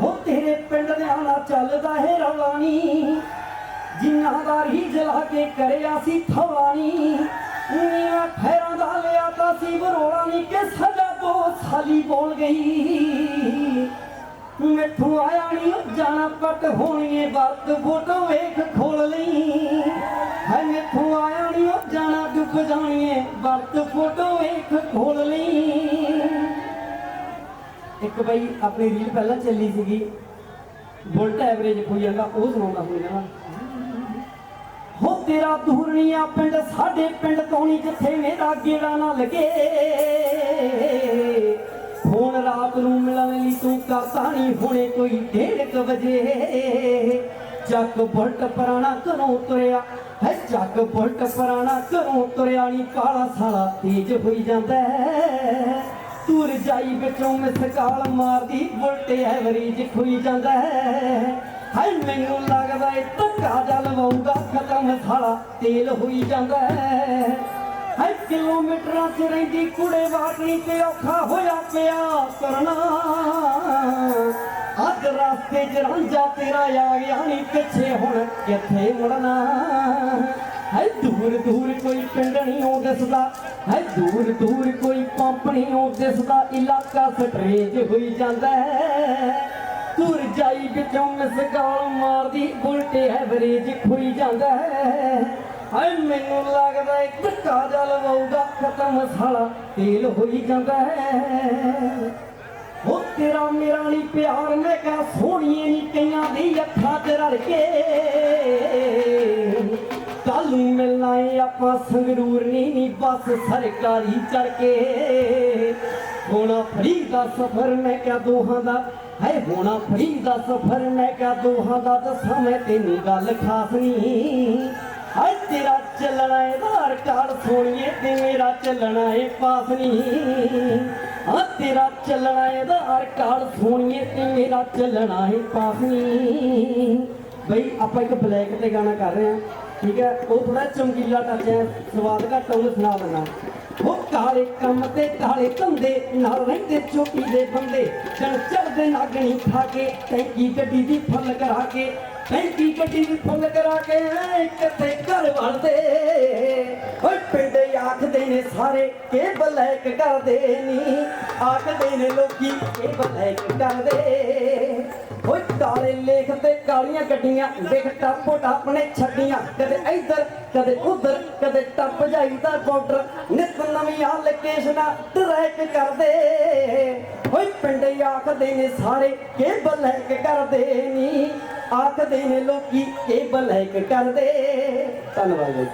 ਹੋ ਤੇਰੇ ਪਿੰਡ ਦੇ ਆਣਾ ਚੱਲਦਾ ਹੈ ਰੌਲਾ ਨੀ ਜਿਨ੍ਹਾਂ ਦਾ ਰੀ ਜਲਾ ਕੇ ਕਰਿਆ ਸੀ ਥੌਲਾ ਨੀ ਨੀਆਂ ਦਾ ਲਿਆ ਤਾਂ ਸੀ ਬਰੋਲਾ ਨੀ ਕਿ ਸਜਾ ਤੋਂ ਸਾਲੀ ਬੋਲ ਗਈ। ਮੈਥੋਂ ਆਇਆ ਨਹੀਂ ਜਾਣਾ ਪੱਟ ਹੋਣੀਏ ਵਰਤ ਫੋਟੋ ਵੇਖ ਖੋਲ ਲਈ। ਹੈ ਮੈਥੋਂ ਆਇਆ ਨਹੀਂ ਜਾਣਾ ਡੁੱਬ ਜਾਣੀਏ ਵਰਤ ਫੋਟੋ ਵੇਖ ਖੋਲ ਲਈ। ਇੱਕ ਬਈ ਆਪਣੀ ਰੀਲ ਪਹਿਲਾਂ ਚੱਲੀ ਸੀਗੀ। ਬੁਲਟ ਐਵਰੇਜ ਕੋਈ ਜਾਂਦਾ, ਉਹ ਸੁਣਾਉਂਦਾ ਹੋਈ ਨਾ। ਹੋ ਤੇਰਾ ਦੂਰਣੀਆਂ ਪਿੰਡ, ਸਾਡੇ ਪਿੰਡ ਤੋਂ ਨਹੀਂ ਜਿੱਥੇ ਮੇਰਾ ਗੇੜਾ ਨਾ ਲੱਗੇ। ਫੋਨ ਰਾਤ ਨੂੰ ਮਿਲਣ ਲਈ ਤੂੰ ਕਰਤਾ ਨਹੀਂ ਹੁਣੇ ਕੋਈ ਡੇਢ ਕੁ ਵਜੇ। ਚੱਕ ਬੁਲਟ ਪੁਰਾਣਾ ਘਰੋਂ ਤੁਰਿਆ, ਹੈ ਚੱਕ ਬੁਲਟ ਪੁਰਾਣਾ ਘਰੋਂ ਤੁਰਿਆ ਨਹੀਂ ਕਾਲਾ ਸਾਲਾ ਤੇਜ ਹੋਈ ਜਾਂਦਾ ਤੂੰ ਰਜਾਈ ਵਿੱਚੋਂ ਮਿਸਕਾਲ ਮਾਰਦੀ ਬੁਲਟ ਐਵਰੇਜ ਖੁਈ ਜਾਂਦਾ ਹੈ। ਹਾਏ, ਮੈਨੂੰ ਲੱਗਦਾ ਏ ਧੱਕਾ ਜਾ ਲਵਾਉਂਦਾ, ਖਤਮ ਸਾਲਾ ਤੇਲ ਹੋਈ ਜਾਂਦਾ ਹੈ। ਹਾਏ, ਕਿਲੋਮੀਟਰਾਂ 'ਚ ਰਹਿੰਦੀ ਕੁੜੇ ਵਾਟਣੀ ਤੇ ਔਖਾ ਹੋਇਆ ਪਿਆ ਕਰਨਾ। ਅੱਜ ਰਸਤੇ 'ਚ ਰਾਂਝਾ ਤੇਰਾ ਆ ਗਿਆ ਨਹੀਂ ਪਿੱਛੇ ਹੁਣ ਕਿੱਥੇ ਮੁੜਨਾ। ਦੂਰ ਦੂਰ ਕੋਈ ਪਿੰਡ ਨਹੀਂ ਉਹ ਦਿਸਦਾ। ਹੈ, ਦੂਰ ਦੂਰ ਕੋਈ ਪੰਪ ਨਹੀਂ ਉਹ ਦਿਸਦਾ। ਇਲਾਕਾ ਸਟਰੇਜ ਹੋਈ ਜਾਂਦਾ ਹੈ। ਤੁਰ ਜਾਈ ਵਿੱਚੋਂ ਮਿਸਗਾਲ ਮਾਰਦੀ, ਉਲਟੇ ਐਵਰੇਜ ਖੁਈ ਜਾਂਦਾ ਹੈ। ਹਾਏ ਮੈਨੂੰ ਲੱਗਦਾ ਏ ਧੱਕਾ ਜਾ ਲਵਾਉਗਾ ਖਤਮ ਸਾਲਾ ਤੇਲ ਹੋਈ ਜਾਂਦਾ ਹੈ। ਹੋ ਤੇਰਾ ਮੇਰਾ ਨਹੀਂ ਪਿਆਰ, ਮੈਂ ਕਹਾਂ ਸੋਹਣੀਏ ਨਹੀਂ ਕਈਆਂ ਦੀ ਅੱਖਾਂ ਤੇ ਰੜ ਕੇ। ਕੱਲ ਮਿਲਣਾ ਏ ਆਪਾਂ ਸੰਗਰੂਰ ਨਹੀਂ ਨੀ ਬੱਸ ਸਰਕਾਰੀ ਚੜ ਕੇ ਹੋਣਾ ਫਰੀ ਦਾ ਸਫਰ ਮੈਂ ਕਿਹਾ ਦੋਹਾਂ ਦਾ। ਹੈ ਹੋਣਾ ਫਰੀ ਦਾ ਸਫਰ ਮੈਂ ਕਿਹਾ ਦੋਹਾਂ ਦਾ। ਦੱਸਾਂ ਮੈਂ ਤੈਨੂੰ ਗੱਲ ਖਾਸ ਨਹੀਂ ਹਾਏ, ਤੇਰਾ ਚੱਲਣਾ ਏ ਆਧਾਰ ਕਾਰਡ ਸੋਣੀਏ ਤੇ ਮੇਰਾ ਚੱਲਣਾ ਏ ਪਾਸ ਨਹੀਂ ਹਾਂ, ਤੇਰਾ ਚੱਲਣਾ ਏ ਆਧਾਰ ਕਾਰਡ ਸੋਣੀਏ ਤੇ ਮੇਰਾ ਚੱਲਣਾ ਏ ਪਾਸ ਨਹੀਂ ਬਈ, ਆਪਾਂ ਇੱਕ ਬਲੈਕ ਤੇ ਗਾਣਾ ਕਰ ਰਹੇ ਹਾਂ। ਠੀਕ ਹੈ, ਉਹ ਥੋੜਾ ਚਮਕੀਲਾ ਟੱਚ ਹੈ, ਸਵਾਦ ਘੱਟ ਉਹਨੂੰ ਸੁਣਾ ਦਿੰਦਾ। ਉਹ ਕਾਲੇ ਕੰਮ ਤੇ ਕਾਲੇ ਧੰਦੇ, ਨਾਲ ਰਹਿੰਦੇ ਚੋਟੀ ਦੇ ਬੰਦੇ। ਚੜ ਚੜਦੇ ਨਾਗਣੀ ਖਾ ਕੇ, ਟੈਂਕੀ ਗੱਡੀ ਦੀ ਫੁੱਲ ਕਰਾ ਕੇ, ਟੈਂਕੀ ਗੱਡੀ ਦੀ ਫੁੱਲ ਕਰਾ ਕੇ ਐ ਘਰ ਵੜਦੇ। ਓਏ ਪਿੰਡ ਆਖਦੇ ਨੇ ਸਾਰੇ ਕਿ ਬਲੈਕ ਕਰਦੇ ਨੀ। ਆਖਦੇ ਨੇ ਲੋਕੀ ਕਿ ਬਲੈਕ ਕਰਦੇ। ਓਏ ਕਾਲੇ ਲੇਖ ਤੇ ਕਾਲੀਆਂ ਗੱਡੀਆਂ, ਦੇਖ ਟਾਪੋ ਟਾਪ ਨੇ ਛੱਡੀਆਂ। ਕਦੇ ਇੱਧਰ, ਕਦੇ ਉੱਧਰ, ਕਦੇ ਟੱਪ ਜਾਈਦਾ ਬਾਰਡਰ ਨਿਤ ਨਵੀਆਂ ਲੋਕੇਸ਼ਨਾਂ ਟਰੈਕ ਕਰਦੇ। ਓਏ ਪਿੰਡ ਆਖਦੇ ਨੇ ਸਾਰੇ ਕਿ ਬਲੈਕ ਕਰਦੇ ਨਹੀਂ ਆਖਦੇ ਨੇ ਲੋਕੀ ਕੇ ਬਲੈਕ ਕਰਦੇ। ਧੰਨਵਾਦ ਜੀ।